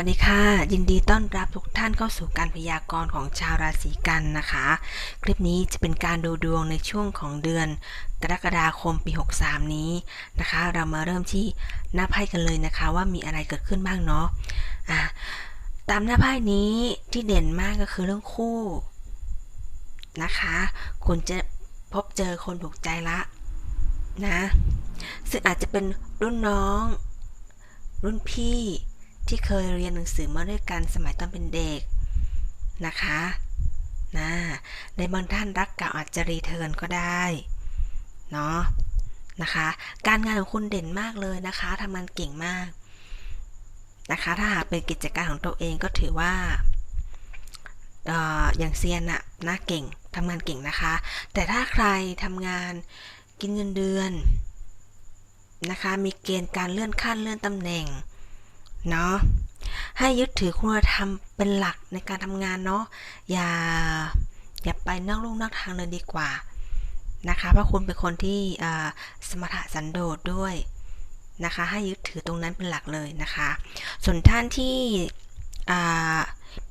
วัสดีค่ะ ยินดีต้อนรับทุกท่านเข้าสู่การพยากรณ์ของชาวราศีกันนะคะ คลิปนี้จะเป็นการดูดวงในช่วงของเดือนกรกฎาคมปี 63 นี้นะคะ เรามาเริ่มที่หน้าไพ่กันเลยนะคะ ว่ามีอะไรเกิดขึ้นบ้างเนาะะตามหน้าไพ่นี้ที่เด่นมากก็คือเรื่องคู่นะคะ คุณจะพบเจอคนถูกใจละนะซึ่งอาจจะเป็นรุ่นน้อง รุ่นพี่ ที่เคยเรียนหนังสือมาด้วยกันสมัยตอนเป็นเด็กนะคะนะในบางท่านรักเก่าอาจจะรีเทิร์นก็ได้เนาะนะคะ การงานของคุณเด่นมากเลยนะคะทำงานเก่งมากนะคะ ถ้าหากเป็นกิจการของตัวเองก็ถือว่าเอออย่างเซียนอะน่าเก่งทำงานเก่งนะคะ แต่ถ้าใครทำงานกินเงินเดือนนะคะ มีเกณฑ์การเลื่อนขั้นเลื่อนตำแหน่ง เนาะให้ยึดถือคุณธรรมเป็นหลักในการทำงานเนาะอย่าอย่าไปนอกลู่นอกทางเลยดีกว่านะคะเพราะคุณเป็นคนที่สมถะสันโดษด้วยนะคะ ให้ยึดถือตรงนั้นเป็นหลักเลยนะคะ ส่วนท่านที่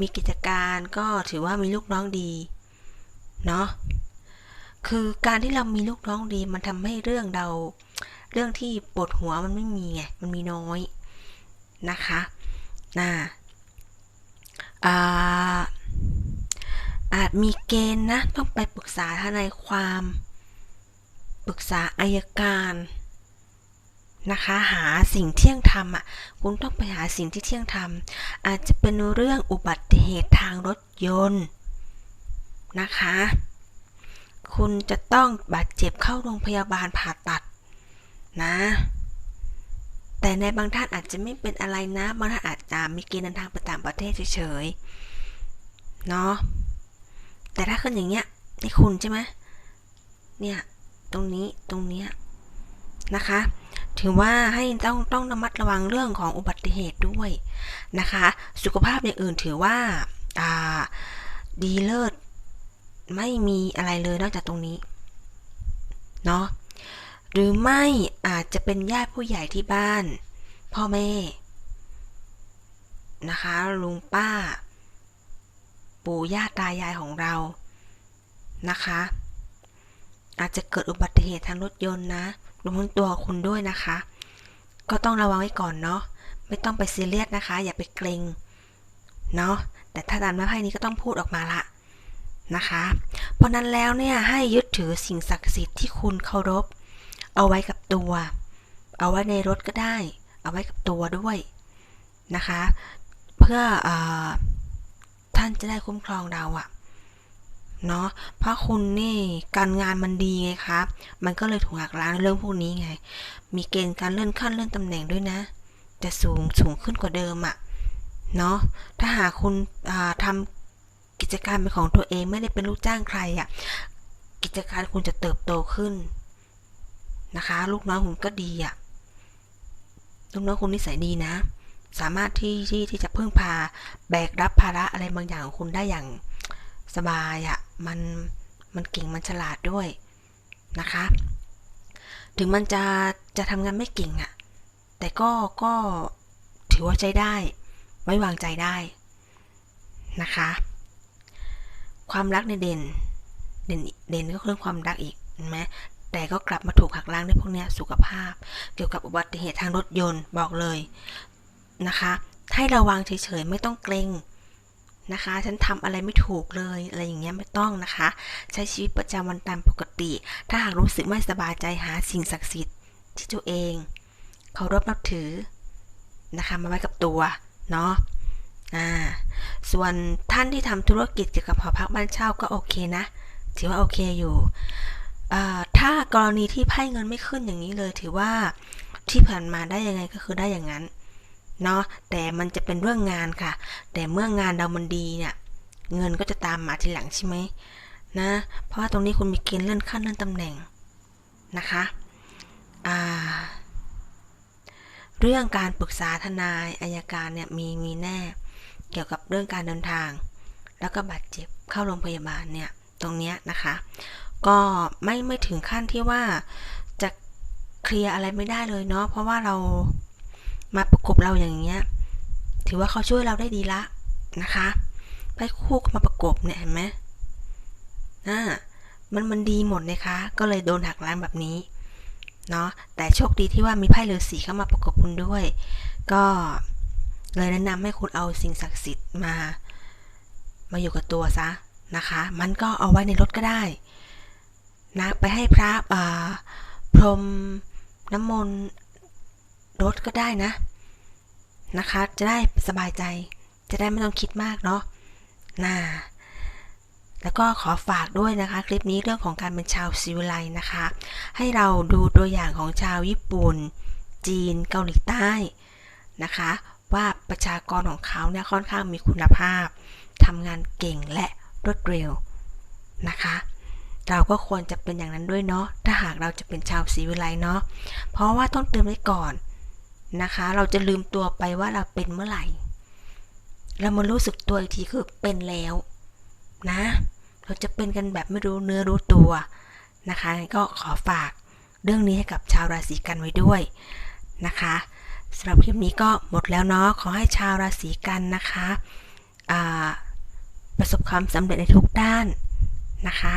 มีกิจการก็ถือว่ามีลูกน้องดีเนาะคือการที่เรามีลูกน้องดีมันทำให้เรื่องเราเรื่องที่ปวดหัวมันไม่มีไงมันมีน้อย นะคะนะอาจมีเกณฑ์นะ ต้องไปปรึกษาทนายความ ปรึกษาอายการนะคะ หาสิ่งเที่ยงธรรมอะ คุณต้องไปหาสิ่งที่เที่ยงธรรม อาจจะเป็นเรื่องอุบัติเหตุทางรถยนต์นะคะ คุณจะต้องบาดเจ็บเข้าโรงพยาบาลผ่าตัดนะ แต่ในบางท่านอาจจะไม่เป็นอะไรนะ บางท่านอาจจะมีเกณฑ์เดินทางไปต่างประเทศเฉยๆ เนาะ แต่ถ้าขึ้นอย่างเงี้ยนี่คุณใช่ไหมเนี่ย ตรงนี้ ตรงเนี้ยนะคะ ถือว่าให้ต้องต้องระมัดระวังเรื่องของอุบัติเหตุด้วยนะคะ สุขภาพอย่างอื่นถือว่าอ่าดีเลิศ ไม่มีอะไรเลยนอกจากตรงนี้ เนาะ หรือไม่อาจจะเป็นญาติผู้ใหญ่ที่บ้าน พ่อแม่ นะคะ ลุงป้า ปู่ย่าตายายของเรานะคะ อาจจะเกิดอุบัติเหตุทางรถยนต์นะรวมทั้งตัวคุณด้วยนะคะ ก็ต้องระวังไว้ก่อนเนาะไม่ต้องไปซีเรียสนะคะ อย่าไปเกรงเนาะแต่ถ้าตามมาไพ่นี้ก็ต้องพูดออกมาละนะคะ เพราะนั้นแล้วเนี่ยให้ยึดถือสิ่งศักดิ์สิทธิ์ที่คุณเคารพ เอาไว้กับตัว เอาไว้ในรถก็ได้ เอาไว้กับตัวด้วยนะคะ เพื่ออท่านจะได้คุ้มครองเราอะเนาะเพราะคุณนี่การงานมันดีไงครับมันก็เลยถูกหักล้างเรื่องพวกนี้ไง มีเกณฑ์การเลื่อนขั้นเลื่อนตำแหน่งด้วยนะ จะสูงสูงขึ้นกว่าเดิมอะเนาะถ้าหากคุณทำกิจการเป็นของตัวเองไม่ได้เป็นลูกจ้างใครอะกิจการคุณจะเติบโตขึ้น นะคะ ลูกน้องคุณก็ดีอะ่ะลูกน้องคุณนิสัยดีนะ สามารถที่ที่ที่จะพึ่งพาแบกรับภาระอะไรบางอย่างของคุณได้อย่างสบายอะ่ะมันมันเก่งมันฉลาดด้วยนะคะ ถึงมันจะจะทำงานไม่เก่งอะ่ะ แต่ก็ก็ถือว่าใจได้ ไว้วางใจได้นะคะ ความรักในเด่นเด่นเด่นก็เรื่องความรักอีกเห็นไหม แต่ก็กลับมาถูกหักล้างในพวกนี้สุขภาพ เกี่ยวกับอุบัติเหตุทางรถยนต์บอกเลยนะคะให้ระวังเฉยๆไม่ต้องเกรงนะคะ ฉันทำอะไรไม่ถูกเลยอะไรอย่างเงี้ยไม่ต้องนะคะ ใช้ชีวิตประจำวันตามปกติ ถ้าหากรู้สึกไม่สบายใจหาสิ่งศักดิ์สิทธิ์ที่ตัวเองเคารพนับถือนะคะมาไว้กับตัวเนาะอ่าส่วนท่านที่ทำธุรกิจเกี่ยวกับหอพักบ้านเช่าก็โอเคนะถือว่าโอเคอยู่ ถ้ากรณีที่ไพ่เงินไม่ขึ้นอย่างนี้เลย ถือว่าที่ผ่านมาได้ยังไงก็คือได้อย่างนั้นเนาะแต่มันจะเป็นเรื่องงานค่ะ แต่เมื่องานเรามันดีเนี่ยเงินก็จะตามมาทีหลังใช่ไหมนะ เพราะว่าตรงนี้คุณมีเกณฑ์เลื่อนขั้นเลื่อนตำแหน่งนะคะเรื่องการปรึกษาทนายอายการเนี่ยมีมีแน่ เกี่ยวกับเรื่องการเดินทาง แล้วก็บาดเจ็บเข้าโรงพยาบาลเนี่ยตรงเนี้ยนะคะ ก็ไม่ไม่ถึงขั้นที่ว่าจะเคลียร์อะไรไม่ได้เลยเนาะเพราะว่าเรามาประกบเราอย่างเงี้ยถือว่าเขาช่วยเราได้ดีละนะคะไพ่คู่มาประกบเนี่ยเห็นไหมอ่ามันมันดีหมดนะคะ ก็เลยโดนหักล้างแบบนี้เนาะแต่โชคดีที่ว่ามีไพ่ฤาษีเข้ามาประกบคุณด้วย ก็เลยแนะนำให้คุณเอาสิ่งศักดิ์สิทธิ์มา มาอยู่กับตัวซะนะคะ มันก็เอาไว้ในรถก็ได้ นะไปให้พระพรมน้ำมนต์รถก็ได้นะ นะคะ จะได้สบายใจ จะได้ไม่ต้องคิดมากเนาะน่าแล้วก็ขอฝากด้วยนะคะ คลิปนี้เรื่องของการเป็นชาวซิวไลนะคะ ให้เราดูตัวอย่างของชาวญี่ปุ่น จีนเกาหลีใต้นะคะ ว่าประชากรของเขาเนี่ยค่อนข้างมีคุณภาพทำงานเก่งและรวดเร็วนะคะ เราก็ควรจะเป็นอย่างนั้นด้วยเนาะ ถ้าหากเราจะเป็นชาวซีวิไลเนาะ เพราะว่าต้องเตือนไว้ก่อนนะคะ เราจะลืมตัวไปว่าเราเป็นเมื่อไหร่ เรามารู้สึกตัวอีกทีคือเป็นแล้วนะ เราจะเป็นกันแบบไม่รู้เนื้อรู้ตัวนะคะงั้นก็ขอฝากเรื่องนี้ให้กับชาวราศีกันไว้ด้วยนะคะสำหรับคลิปนี้ก็หมดแล้วเนาะ ขอให้ชาวราศีกันนะคะ ประสบความสำเร็จในทุกด้านนะคะ